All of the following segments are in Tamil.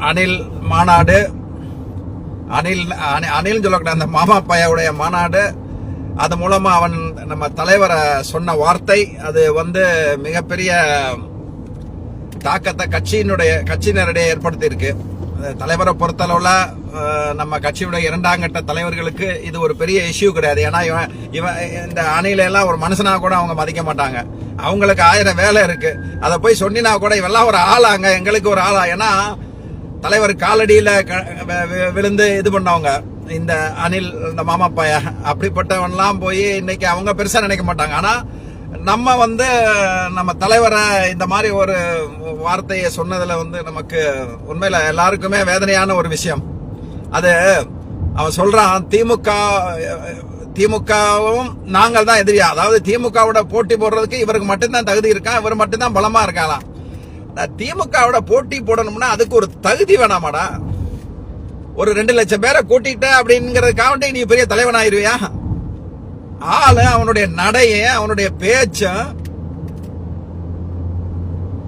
அணில் மாநாடு அனில் அனி- சொல்லக்கூடிய அந்த மாமா பையாவுடைய மாநாடு அது மூலமா அவன் நம்ம தலைவரை சொன்ன வார்த்தை அது வந்து மிகப்பெரிய தாக்கத்தை கட்சியினுடைய கட்சியினரிடையே ஏற்படுத்தியிருக்கு. தலைவரை பொறுத்தளவுல நம்ம கட்சியுடைய இரண்டாம் கட்ட தலைவர்களுக்கு இது ஒரு பெரிய இஷ்யூ கிடையாது. ஏன்னா இவன் இவன் இந்த அணில எல்லாம் ஒரு மனுஷனா கூட அவங்க மதிக்க மாட்டாங்க. அவங்களுக்கு ஆயிரம் வேலை இருக்கு. அதை போய் சொன்னினா கூட இவெல்லாம் ஒரு ஆளாங்க. எங்களுக்கு ஒரு ஆளா. ஏன்னா தலைவர் காலடியில் க- வி- விழுந்து இது பண்ணவங்க. இந்த அனில் இந்த மாமா பைய. அப்படிப்பட்டவன்லாம் போய் இன்னைக்கு அவங்க பெருசாக நினைக்க மாட்டாங்க. ஆனால் நம்ம வந்து நம்ம தலைவரை இந்த மாதிரி ஒரு வார்த்தையை சொன்னதில் வந்து நமக்கு உண்மையில் எல்லாருக்குமே வேதனையான ஒரு விஷயம். அது அவன் சொல்கிறான் திமுக திமுகவும் நாங்கள் தான் எதிரியா. அதாவது திமுகவோட போட்டி போடுறதுக்கு இவருக்கு மட்டும்தான் தகுதி இருக்கான் இவர் மட்டும்தான் பலமாக இருக்காளாம் திமுகவோட போட்டி போடணும்னா அதுக்கு ஒரு தகுதி வேணாமாடா. ஒரு ரெண்டு லட்சம் பேரை கூட்டிட்ட அப்படிங்கறதுக்காக நீ பெரிய தலைவன் ஆயிருவியா? ஆளு அவனுடைய நடைய அவனுடைய பேச்சும்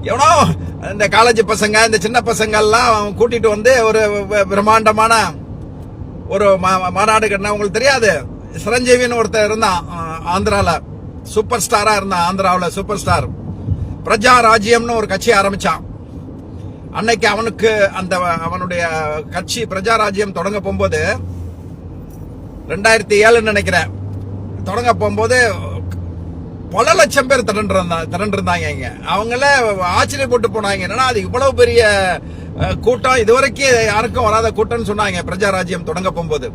எவனோ இந்த காலேஜ் பசங்க இந்த சின்ன பசங்க எல்லாம் அவன் கூட்டிட்டு வந்து ஒரு பிரம்மாண்டமான ஒரு மா- மாநாடு கட்டினா உங்களுக்கு தெரியாது. சிரஞ்சீவின்னு ஒருத்தர் இருந்தான் ஆந்திரால. சூப்பர் ஸ்டாரா இருந்தான் ஆந்திராவில் சூப்பர் ஸ்டார் பிரஜா ராஜ்யம்னு ஒரு கட்சி ஆரம்பிச்சான். அன்னைக்கு அவனுக்கு அந்த அவனுடைய கட்சி பிரஜா ராஜ்யம் தொடங்க போகும்போது ரெண்டாயிரத்தி ஏழுன்னு நினைக்கிறேன். தொடங்க போகும்போது பல லட்சம் பேர் திரண்டிருந்தா திரண்டிருந்தாங்க இங்க. அவங்கள ஆச்சரியப்பட்டு போனாங்க. என்னன்னா அது இவ்வளவு பெரிய கூட்டம். இதுவரைக்கும் யாருக்கும் வராத கூட்டம்னு சொன்னாங்க. பிரஜா ராஜ்யம் தொடங்க போகும்போது.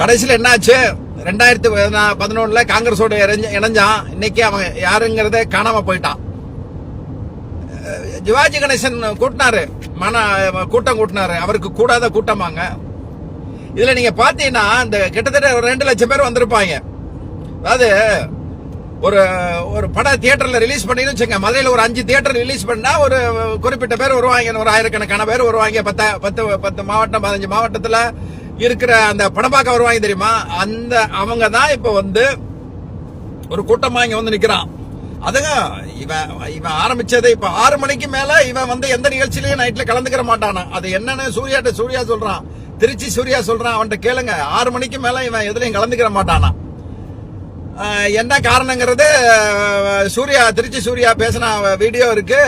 கடைசியில் என்னாச்சு? ரெண்டாயிரத்தி பதினொன்னுல காங்கிரஸோட இணைஞ்சான். இன்னைக்கு அவன் யாருங்கிறதே காணாம போயிட்டான். சிவாஜி கணேசன் கூட்டினாரு. மன கூட்டம் கூட்டினாரு. அவருக்கு கூடாத கூட்டமாங்க. இதுல நீங்க பாத்தீங்கன்னா இந்த கிட்டத்தட்ட ஒரு ரெண்டு லட்சம் பேர் வந்திருப்பாங்க. அதாவது ஒரு ஒரு படம் தியேட்டர்ல ரிலீஸ் பண்ணின்னு வச்சுங்க மதுரையில் ஒரு அஞ்சு தியேட்டர் ரிலீஸ் பண்ணா ஒரு குறிப்பிட்ட பேர் வருவாங்க ஒரு ஆயிரக்கணக்கான பேர் வருவாங்க. பத்து பத்து பத்து மாவட்டம் பதினஞ்சு மாவட்டத்துல. இருக்கிற அந்த படம் பார்க்க வருவாங்க தெரியுமா அந்த அவங்க தான் இப்ப வந்து ஒரு கூட்டமா இங்க வந்து நிக்கிறான் அதுங்க இவன் இவன் ஆரம்பிச்சது இப்ப ஆறு மணிக்கு மேல இவன் வந்து எந்த நிகழ்ச்சியிலயும் நைட்ல கலந்துக்கிற மாட்டானா அது என்னன்னு சூர்யாட்ட சூர்யா சொல்றான் திருச்சி சூர்யா சொல்றான் அவன்கிட்ட கேளுங்க ஆறு மணிக்கு மேல இவன் எதுலயும் கலந்துக்கிற மாட்டானா என்ன காரணங்கிறது சூர்யா திருச்சி சூர்யா பேசின வீடியோ இருக்கு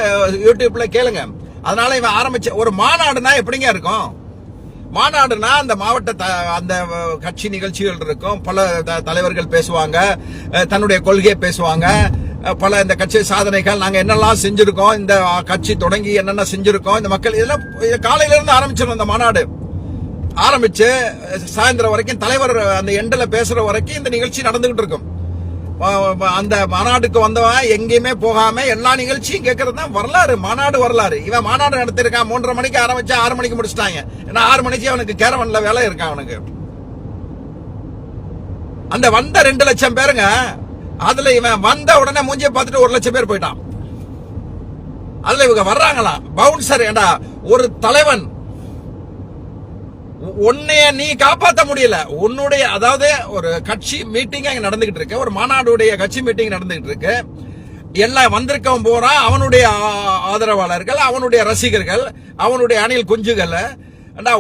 யூடியூப்ல கேளுங்க அதனால இவன் ஆரம்பிச்ச ஒரு மாநாடுனா எப்படிங்க இருக்கும் மாநாடுனா அந்த மாவட்ட த- அந்த கட்சி நிகழ்ச்சிகள் இருக்கும். பல த- தலைவர்கள் பேசுவாங்க. தன்னுடைய கொள்கையை பேசுவாங்க. பல இந்த கட்சி சாதனைகள். நாங்க என்னெல்லாம் செஞ்சிருக்கோம் இந்த கட்சி தொடங்கி என்னென்ன செஞ்சிருக்கோம் இந்த மக்கள் இதெல்லாம் காலையிலேருந்து காலையில இருந்து ஆரம்பிச்சிடும் இந்த மாநாடு. ஆரம்பிச்சு சாயந்தரம் வரைக்கும் தலைவர் அந்த எண்டில் பேசுற வரைக்கும் இந்த நிகழ்ச்சி நடந்துகிட்டு இருக்கும். அந்த மாநாடுக்கு வந்தவன் எங்கேயுமே போகாம எல்லா நிகழ்ச்சியும் கேட்கறது தான் வரலாறு மாநாடு வரலாறு. இவன் மாநாடு நடத்திருக்கான் மூன்றரை மணிக்கு ஆரம்பிச்சு ஆறு மணிக்கு முடிச்சிட்டாங்க. ஏன்னா ஆறு மணிக்கு அவனுக்கு கேரவன்ல வேலை இருக்கான் அவனுக்கு? அந்த வந்த ரெண்டு லட்சம் பேருங்க அதுல இவன் வந்த உடனே மூஞ்சிய பார்த்துட்டு ஒரு லட்சம் பேர் போயிட்டான். அதுல இவங்க வர்றாங்களா பவுன்சர் ஏண்டா ஒரு தலைவன் உன்னைய நீ காப்பாத்த முடியல. உன்னுடைய அதாவது ஒரு கட்சி மீட்டிங் அங்க நடந்துகிட்டு இருக்கு. ஒரு மாநாடுடைய கட்சி மீட்டிங் நடந்துகிட்டு இருக்கு. எல்லாம் வந்திருக்கவன் போறான் அவனுடைய ஆதரவாளர்கள் அவனுடைய ரசிகர்கள் அவனுடைய அணில் குஞ்சுகள். அண்டா,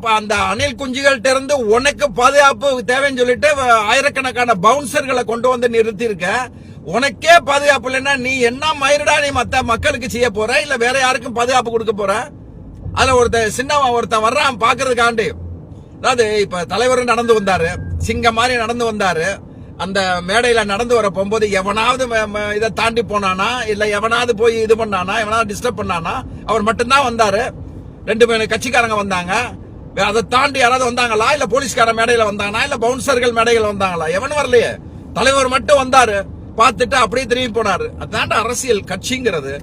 அந்த அணில் குஞ்சுகள்கிட்ட இருந்து உனக்கு பாதுகாப்பு தேவைன்னு சொல்லிட்டு ஆயிரக்கணக்கான பவுன்சர்களை கொண்டு வந்து நிறுத்தி இருக்க உனக்கே பாதுகாப்பு இல்லைன்னா நீ என்ன மயிருடா நீ மத்த மக்களுக்கு செய்ய போற? இல்ல வேற யாருக்கும் பாதுகாப்பு கொடுக்க போற? அதுல ஒருத்தன் சின்னவன் ஒருத்தன் வர்றான் பாக்குறதுக்காண்டி அதாவது இப்ப தலைவர் நடந்து வந்தாரு சிங்கம் மாதிரி நடந்து வந்தாரு. அந்த மேடையில நடந்து வர போகும்போது எவனாவது இதை தாண்டி போனானா இல்ல எவனாவது போய் இது பண்ணானா எவனாவது டிஸ்டர்ப் பண்ணானா அவர் மட்டும்தான் வந்தாரு. ரெண்டு பேர் கட்சிக்காரங்க வந்தாங்க. அதை தாண்டி யாராவது வந்தாங்களா? இல்ல போலீஸ்கார மேடையில வந்தாங்களா? இல்ல பவுன்சர்கள் மேடையில வந்தாங்களா? எவன் வரலையே. தலைவர் மட்டும் வந்தாரு. பார்த்துட்டு அப்படியே திரும்பி போனாரு. அதாண்ட அரசியல் கட்சிங்கிறது.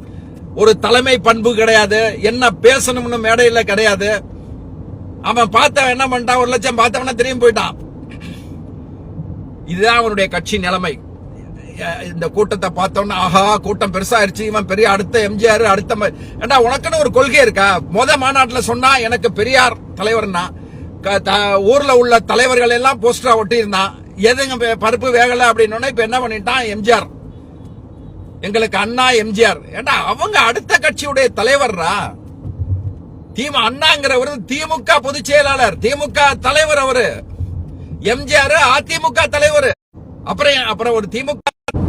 ஒரு தலைமை பண்பு கிடையாது. என்ன பேசணும்னு மேடையில கிடையாது. அவன் பார்த்தவன் என்ன பண்ணிட்டான்? ஒரு லட்சம் பார்த்தவன திரும்பி போயிட்டான். இதுதான் அவனுடைய கட்சி நிலைமை. இந்த கூட்டத்தை பார்த்தோம்னா ஆஹா கூட்டம் பெருசாயிருச்சு. இவன் பெரிய அடுத்த எம்ஜிஆர் அடுத்த ம- ஏண்டா உனக்குன்னு ஒரு கொள்கை இருக்கா? முத மாநாட்டில் சொன்னா எனக்கு பெரியார் தலைவர்னா க- த- ஊர்ல உள்ள தலைவர்கள் எல்லாம் போஸ்டரா ஒட்டி இருந்தான் எதுங்க பருப்பு வேகலை அப்படின்னு இப்ப என்ன பண்ணிட்டான்? எம்ஜிஆர். எங்களுக்கு அண்ணா எம்ஜிஆர். ஏண்டா அவங்க அடுத்த கட்சியுடைய தலைவர்ரா? திமு அண்ணாங்கிறவர் திமுக பொதுச் செயலாளர். திமுக தலைவர் அவரு. எம்ஜிஆர் அதிமுக தலைவர். அப்புறம் அப்புறம் ஒரு திமுக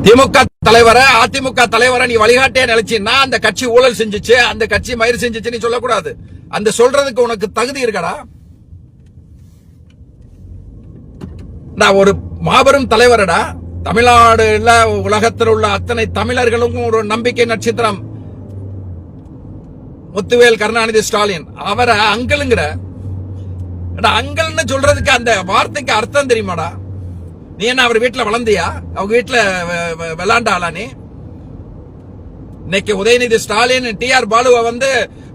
திமுக தலைவர அதிமுக தலைவரை நீ வழிகாட்டே நினைச்சின்னா அந்த கட்சி ஊழல் செஞ்சுச்சு அந்த கட்சி மயிர் செஞ்சுச்சு நீ சொல்லக்கூடாது. அந்த சொல்றதுக்கு உனக்கு தகுதி இருக்கடா? நான் ஒரு மாபெரும் தலைவரடா. தமிழ்நாடுல உலகத்தில் உள்ள அத்தனை தமிழர்களுக்கும் ஒரு நம்பிக்கை நட்சத்திரம். முத்துவேல் கருணாநிதி ஸ்டாலின். அவரை அங்கிளுங்கிற ஏடா, அங்கிள்னு சொல்றதுக்கு அந்த வார்த்தைக்கு அர்த்தம் தெரியுமாடா? நீ என்ன அவர் வீட்டில் வளர்ந்தியா? அவங்க வீட்டில் விளாண்டாளா நீ? இன்னைக்கு உதயநிதி ஸ்டாலின் டி ஆர் பாலுவை வந்து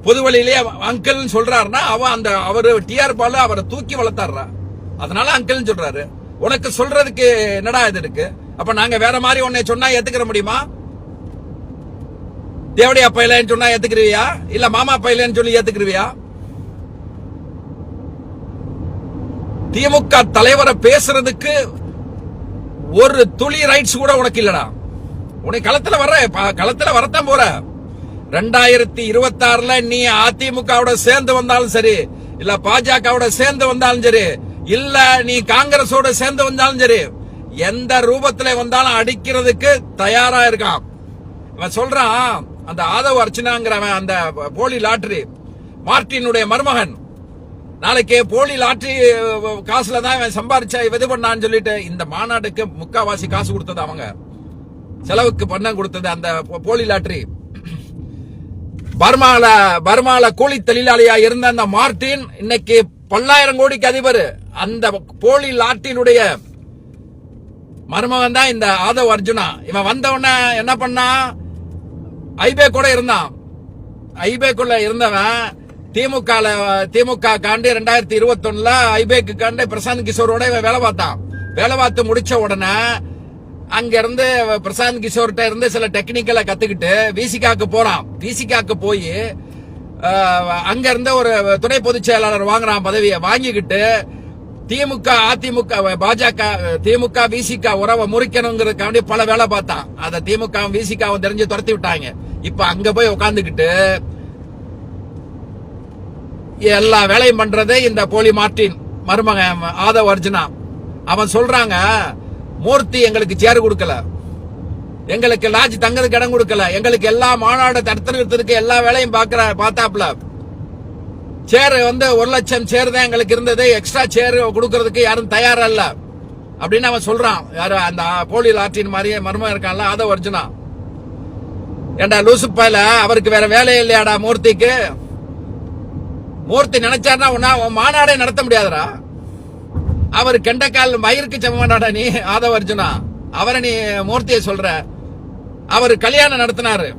பொது வழியிலேயே சொல்றாருன்னா அவன் அந்த அவர் டி ஆர் பாலு அவரை தூக்கி வளர்த்தாடுறா அதனால அங்கிள்னு சொல்றாரு. உனக்கு சொல்றதுக்கு என்னடா இது இருக்கு? அப்ப நாங்க வேற மாதிரி உன்னை சொன்னா ஏத்துக்கிற முடியுமா? தேவடி அப்பா இல்லைன்னு சொன்னா ஏத்துக்கிருவியா? இல்ல மாமா அப்பா இல்லைன்னு சொல்லி ஏத்துக்கிருவியா? திமுக தலைவரை பேசுறதுக்கு ஒரு துளி ரைட்ஸ் கூட உனக்கு இல்லடா. உனக்கு களத்துல வர்ற களத்துல வரத்தான் போற. ரெண்டாயிரத்தி இருபத்தி ஆறுல நீ அதிமுகவோட சேர்ந்து வந்தாலும் சரி இல்ல பாஜகவோட சேர்ந்து வந்தாலும் சரி இல்ல நீ காங்கிரஸோட சேர்ந்து வந்தாலும் சரி எந்த ரூபத்துல வந்தாலும் அடிக்கிறதுக்கு தயாரா இருக்கான். இவன் சொல்றான் அந்த ஆதவ அர்ச்சனாங்கிறவன் அந்த போலி லாட்டரி மார்ட்டினுடைய மருமகன். நாளைக்கு போலி லாட்டரி காசுல தான் இவன் சம்பாரிச்சா இது பண்ணான்னு சொல்லிட்டு இந்த மாநாட்டுக்கு முக்காவாசி காசு கொடுத்தது அவங்க. செலவுக்கு பண்ண கொடுத்தது அந்த போலி லாட்டரி. பர்மால பர்மால கூலி தொழிலாளியா இருந்த அந்த மார்டின் இன்னைக்கு பல்லாயிரம் கோடிக்கு அதிபர். அந்த போலி லாட்டினுடைய மருமகன் தான் இந்த ஆதவ் அர்ஜுனா. இவன் வந்த உடனே என்ன பண்ணா? ஐபே கூட இருந்தான். ஐபேக்குள்ள இருந்தவன் திமுக திமுக காண்டு ரெண்டாயிரத்தி இருபத்தி ஒண்ணுல ஐபேக்கு காண்டு பிரசாந்த் கிஷோரோட இவன் வேலை பார்த்தான். வேலை பார்த்து முடிச்ச உடனே அங்க இருந்து பிரசாந்த் கிஷோர்கிட்ட இருந்து சில டெக்னிக்கலை கத்துக்கிட்டு விசிகாக்கு போறான். விசிகாக்கு போய் அங்க இருந்து ஒரு துணை பொதுச் செயலாளர் வாங்குறான் பதவியை. வாங்கிக்கிட்டு திமுக அதிமுக பாஜக திமுக விசிக உறவை முறிக்கணுங்கிறதுக்காண்டி பல வேலை பார்த்தான். அத திமுக விசிகாவும் தெரிஞ்சு துரத்தி விட்டாங்க. இப்ப அங்க போய் உட்காந்துக்கிட்டு எல்லா வேலையும் பண்றது இந்த போலி மார்ட்டின் மருமக ஆதவ் அர்ஜுனா. அவன் சொல்றாங்க மூர்த்தி எங்களுக்கு சேர் கொடுக்கல. எங்களுக்கு லாட்ஜ் தங்கறதுக்கு இடம் கொடுக்கல. எங்களுக்கு எல்லா மாநாடு தடுத்து நிறுத்ததுக்கு எல்லா வேலையும் பாக்குற பார்த்தாப்ல சேர் வந்து ஒரு லட்சம் சேர் தான் எங்களுக்கு இருந்தது. எக்ஸ்ட்ரா சேர் கொடுக்கறதுக்கு யாரும் தயாரா இல்ல அப்படின்னு அவன் சொல்றான். யாரு? அந்த போலியில் ஆற்றின் மாதிரியே மர்மம் இருக்கான்ல அதை அர்ஜுனா ஏண்டா லூசு அவருக்கு வேற வேலை இல்லையாடா மூர்த்திக்கு? மூர்த்தி நினைச்சாருன்னா உன்னா உன் மாநாடே நடத்த முடியாதுடா. அவர் கெண்டக்கால் மயிருக்கு சமமானாடா நீ ஆதவ அர்ஜுனா அவரை நீ மூர்த்தியை சொல்ற. அவர் கல்யாணம் நடத்தினாரு.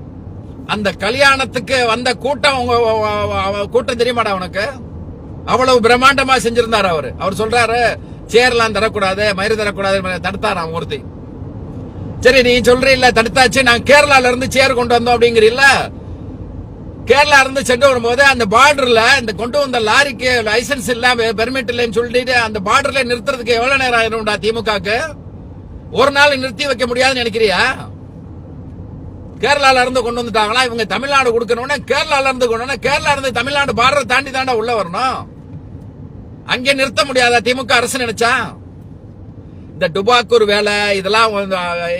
அந்த கல்யாணத்துக்கு வந்த கூட்டம் உங்க கூட்டம் தெரியுமாடா உனக்கு? அவ்வளவு பிரம்மாண்டமா செஞ்சிருந்தாரு அவரு. அவர் சொல்றாரு சேர்லாம் தரக்கூடாது மயிறு தரக்கூடாது தடுத்தாராம் மூர்த்தி. சரி நீ சொல்றீல்ல தடுத்தாச்சு நான் கேரளால இருந்து சேர் கொண்டு வந்தோம் அப்படிங்கிறீல்ல? கேரளா இருந்து சென்று வரும்போது அந்த பார்டர்ல இந்த கொண்டு வந்த லாரிக்கு லைசென்ஸ் இல்ல பெர்மிட் இல்லைன்னு சொல்லிட்டு அந்த பார்டர்ல நிறுத்துறதுக்கு எவ்வளவு நேரம் ஆயிரும்டா திமுகக்கு? ஒரு நாள் நிறுத்தி வைக்க முடியாதுன்னு நினைக்கிறியா? கேரளால இருந்து கொண்டு வந்துட்டாங்களா? இவங்க தமிழ்நாடு கொடுக்கணும்னா கேரளால இருந்து கொண்டு வந்தா, கேரளா இருந்து தமிழ்நாடு பாடுற தாண்டி தாண்டா உள்ள வரணும். அங்கே நிறுத்த முடியாதா? திமுக அரசு நினைச்சா? இந்த டுபாக்கூர் வேலை இதெல்லாம் வந்து,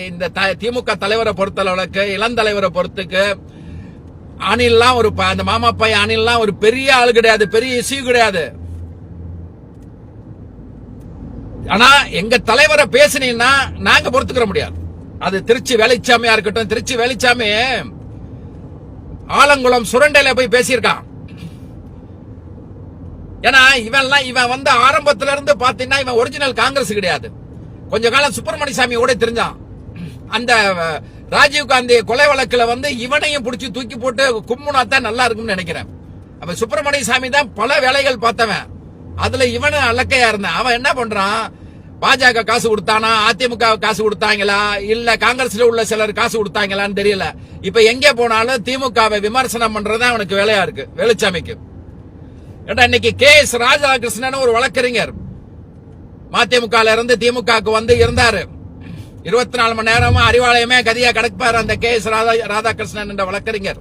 இந்த த- திமுக தலைவரை பொறுத்தளவுக்கு இளந்தலைவரை பொறுத்துக்கு அணில்லாம் ஒரு ப- அந்த மாமா பையன் அணில்லாம் ஒரு பெரிய ஆள் கிடையாது பெரிய இஷ்யூ கிடையாது. ஆனா எங்க தலைவரை பேசுனீங்கன்னா நாங்க பொறுத்துக்கிற முடியாது. அது திருச்சி வேலைச்சாமியா இருக்கட்டும் திருச்சி வேலைச்சாமி ஆலங்குளம் சுரண்டையில போய் பேசியிருக்கான். ஏன்னா இவன்லாம் இவன் வந்து ஆரம்பத்துல இருந்து பாத்தீங்கன்னா இவன் ஒரிஜினல் காங்கிரஸ் கிடையாது. கொஞ்ச காலம் சுப்பிரமணிய சாமி கூட தெரிஞ்சான். அந்த ராஜீவ் காந்தி கொலை வழக்குல வந்து இவனையும் பிடிச்சி தூக்கி போட்டு கும்முனா தான் நல்லா இருக்கும்னு நினைக்கிறேன். அப்ப சுப்பிரமணிய சாமி தான் பல வேலைகள் பார்த்தவன். அதுல இவனு அலக்கையா இருந்தான். அவன் என்ன பண்றான்? பாஜக காசு கொடுத்தானா? அதிமுக காசு கொடுத்தாங்களா? இல்ல காங்கிரஸ்ல உள்ள சிலர் காசு கொடுத்தாங்களான்னு தெரியல. இப்ப எங்கே போனாலும் திமுகவை விமர்சனம் பண்றது அவனுக்கு வேலையா இருக்கு. வேலுச்சாமிக்கு. ஏட்டா இன்னைக்கு கே எஸ் ராதாகிருஷ்ணன் ஒரு வழக்கறிஞர். மதிமுக இருந்து திமுகவுக்கு வந்து இருந்தாரு. இருபத்தி நாலு மணி நேரமும் அறிவாலயமே கதியா கிடப்பாரு அந்த கே எஸ் ராதா ராதாகிருஷ்ணன் என்ற வழக்கறிஞர்.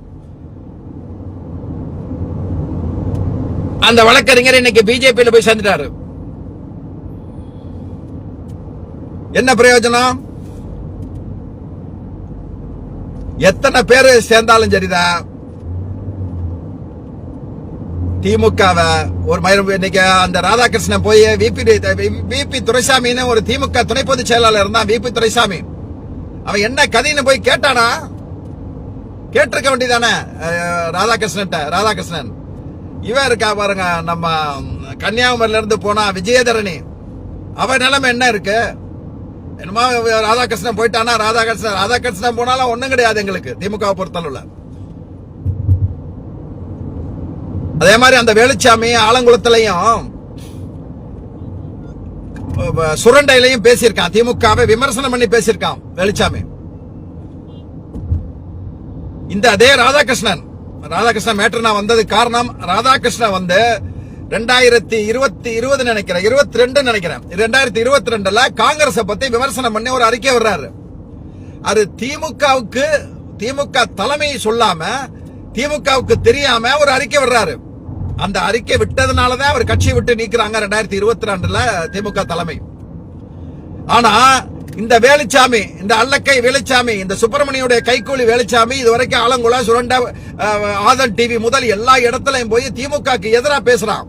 அந்த வழக்கறிஞர் இன்னைக்கு பிஜேபியில போய் சேர்ந்துட்டாரு. என்ன பிரயோஜனம்? எத்தனை பேர் சேர்ந்தாலும் சரிதான். திமுகவை ஒரு மயிரம் இன்னைக்கு அந்த ராதாகிருஷ்ணன் போய் விபி விபி துரைசாமின்னு ஒரு திமுக துணை பொதுச் செயலாளர் இருந்தான் விபி துரைசாமி. அவன் என்ன கதைன்னு போய் கேட்டானா? கேட்டிருக்க வேண்டியதானே? ராதாகிருஷ்ணன் ராதாகிருஷ்ணன். இவன் இருக்கா பாருங்க நம்ம கன்னியாகுமரியில இருந்து போனா விஜயதரணி அவ நிலைமை என்ன இருக்கு? என்னமா ராதாகிருஷ்ணன் போயிட்டானா ராதாகிருஷ்ணன் ராதாகிருஷ்ணன் போனாலும் ஒண்ணும் கிடையாது எங்களுக்கு திமுக பொறுத்தளவில். அதே மாதிரி அந்த வேலுச்சாமி ஆலங்குளத்திலையும் சுரண்டையிலையும் பேசியிருக்கான். திமுகவை விமர்சனம் பண்ணி பேசியிருக்கான் வேலுச்சாமி. இந்த அதே ராதாகிருஷ்ணன் ராதாகிருஷ்ணன் மேட்டர் நான் வந்தது காரணம் ராதாகிருஷ்ணன் வந்து ரெண்டாயிரத்தி இருபத்தி இருபது நினைக்கிறேன் இருபத்தி ரெண்டு நினைக்கிறேன். ரெண்டாயிரத்தி இருபத்தி ரெண்டுல காங்கிரஸ் பத்தி விமர்சனம் பண்ணி ஒரு அறிக்கை வர்றாரு. அது திமுகவுக்கு திமுக தலைமையை சொல்லாம திமுகவுக்கு தெரியாம ஒரு அறிக்கை வர்றாரு. அந்த அறிக்கை விட்டதுனாலதான் அவர் கட்சியை விட்டு நீக்கிறாங்க ரெண்டாயிரத்தி இருபத்தி ரெண்டுல திமுக தலைமை. ஆனா இந்த வேலுச்சாமி இந்த அல்லக்கை வேலுச்சாமி இந்த சுப்பிரமணியுடைய கைக்கூலி வேலுச்சாமி இது வரைக்கும் ஆலங்குளம் சுரண்ட ஆதன் டிவி முதல் எல்லா இடத்துலயும் போய் திமுகக்கு எதிராக பேசுறான்.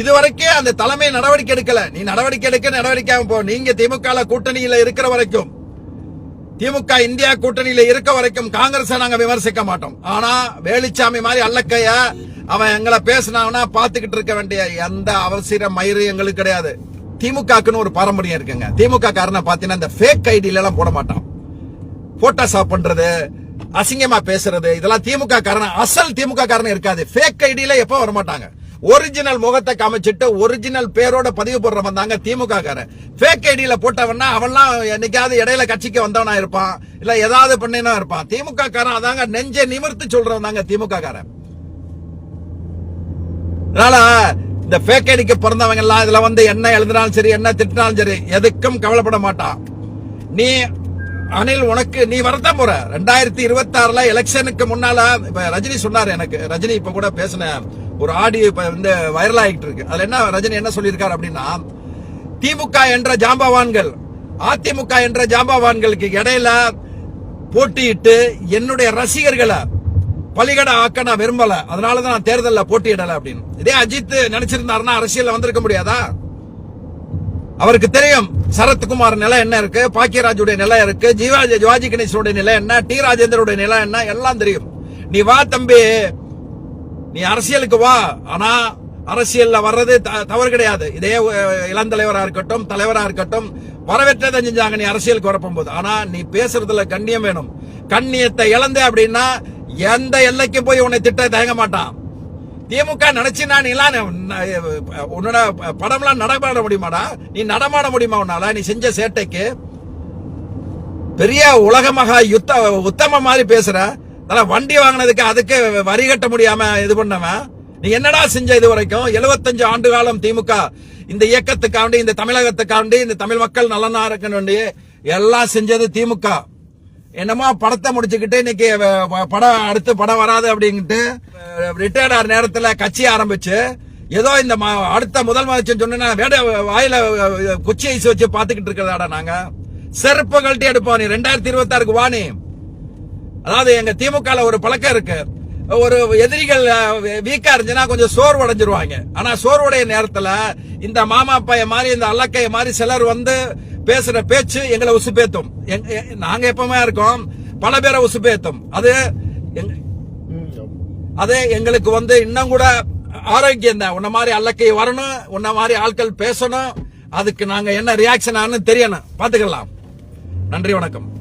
இதுவரைக்கும் அந்த தலைமை நடவடிக்கை எடுக்கல. நீ நடவடிக்கை எடுக்க நடவடிக்கை போ. நீங்க திமுக கூட்டணியில இருக்கிற வரைக்கும் திமுக இந்தியா கூட்டணியில இருக்க வரைக்கும் காங்கிரஸை நாங்க விமர்சிக்க மாட்டோம். ஆனா வேலுச்சாமி மாதிரி அல்லக்கைய அவன் எங்களை பேசினான்னா பாத்துக்கிட்டு இருக்க வேண்டிய எந்த அவசர மயிறு எங்களுக்கு கிடையாது. திமுகக்குன்னு ஒரு பாரம்பரியம் இருக்குங்க. திமுக காரனை பாத்தீங்கன்னா இந்த ஃபேக் ஐடியில எல்லாம் போட மாட்டான். போட்டோஷாப் பண்றது அசிங்கமா பேசுறது இதெல்லாம் திமுக காரணம் அசல் திமுக காரணம் இருக்காது. ஃபேக் ஐடியில எப்போ வர மாட்டாங்க ஒரிஜினல் முகத்தை காமிச்சிட்டு ஒரிஜினல் பேரோட பதிவு போடுறவன் தாங்க திமுக காரன் ஃபேக் ஐடியில போட்டவன்னா அவன்லாம் என்னைக்காவது இடையில கட்சிக்கு வந்தவனா இருப்பான். இல்ல ஏதாவது பண்ணினா இருப்பான். திமுக காரன் அதாங்க நெஞ்சை நிமிர்த்து சொல்றவன் தாங்க திமுக காரன் அதனால இந்த ஃபேக் ஐடிக்கு பிறந்தவங்க எல்லாம் இதுல வந்து என்ன எழுதினாலும் சரி என்ன திட்டினாலும் சரி எதுக்கும் கவலைப்பட மாட்டான். நீ அனில் உனக்கு நீ வரதான் போற. ரெண்டாயிரத்தி இருபத்தி ஆறுல எலெக்ஷனுக்கு முன்னால இப்ப ரஜினி சொன்னாரு எனக்கு. ரஜினி இப்ப கூட பேசின ஒரு ஆடியோ இப்ப வந்து வைரல் ஆகிட்டு இருக்கு. அதுல என்ன ரஜினி என்ன சொல்லியிருக்காரு அப்படின்னா திமுக என்ற ஜாம்பவான்கள் அதிமுக என்ற ஜாம்பவான்களுக்கு இடையில போட்டியிட்டு என்னுடைய ரசிகர்களை பலிகடை ஆக்க நான் விரும்பல. அதனாலதான் நான் தேர்தலில் போட்டியிடல அப்படின்னு. இதே அஜித் நினைச்சிருந்தாருன்னா அரசியல் வந்திருக்க முடியாதா? அவருக்கு தெரியும் சரத்குமார் நிலை என்ன இருக்கு பாக்கியராஜுடைய நிலை இருக்கு ஜீவாஜி ஜிவாஜி கணேசனுடைய நிலை என்ன டி ராஜேந்தருடைய நிலை என்ன எல்லாம் தெரியும். நீ வா தம்பி. நீ அரசியலுக்கு வா. ஆனா அரசியல்ல வர்றது த- தவறு கிடையாது. இதே இளந்தலைவரா இருக்கட்டும் தலைவரா இருக்கட்டும் வரவேற்றதை செஞ்சாங்க நீ அரசியலுக்கு வரப்போகும்போது ஆனா நீ பேசுறதுல கண்ணியம் வேணும். கண்ணியத்தை இழந்த அப்படின்னா எந்த எல்லைக்கும் போய் உன்னை திட்ட தயங்க மாட்டான். திமுக நினைச்சுனா நீ எல்லாம் உன்னோட படம்லாம் நடமாட முடியுமாடா? நீ நடமாட முடியுமா உன்னால? நீ செஞ்ச சேட்டைக்கு? பெரிய உலக மகா யுத்த உத்தம மாதிரி பேசுற. அதனால வண்டி வாங்கினதுக்கு அதுக்கு வரி கட்ட முடியாம இது பண்ணவன். நீ என்னடா செஞ்ச இது வரைக்கும்? 75 ஆண்டு காலம் திமுக இந்த இயக்கத்துக்காண்டி இந்த தமிழகத்துக்காண்டி இந்த தமிழ் மக்கள் நலனா இருக்கணும் எல்லாம் செஞ்சது திமுக. என்னமோ படத்தை முடிச்சுக்கிட்டு இன்னைக்கு படம் அடுத்து படம் வராது அப்படின்ட்டு ரிட்டையர்ட் ஆகிற நேரத்தில் கட்சி ஆரம்பிச்சு ஏதோ இந்த அடுத்த முதல் மதிச்சு சொன்னா வேட வாயில குச்சி ஐஸ் வச்சு பாத்துக்கிட்டு இருக்கிறதாடா நாங்க. செருப்பு கழட்டி எடுப்போம் நீ ரெண்டாயிரத்தி இருபத்தி ஆறுக்கு வா நீ. அதாவது எங்க திமுக ஒரு பழக்கம் இருக்கு. ஒரு எதிரிகள் வீக்கா இருந்துச்சுன்னா கொஞ்சம் சோர்வு அடைஞ்சிருவாங்க ஆனா சோர்வுடைய நேரத்துல இந்த மாமா பைய மாதிரி இந்த அல்லக்கைய மாதிரி சிலர் வந்து பேசுற பேச்சு எங்களை உசுப்பேத்தும். எங்க- நாங்க எப்பவுமே இருக்கோம். பல பேரை உசுப்பேத்தும். அது அது எங்களுக்கு வந்து இன்னும் கூட ஆரோக்கியம் தான். உன்ன மாதிரி அல்லக்கை வரணும் உன்ன மாதிரி ஆட்கள் பேசணும். அதுக்கு நாங்க என்ன ரியாக்ஷன் ஆனு தெரியணும். பாத்துக்கலாம் நன்றி வணக்கம்.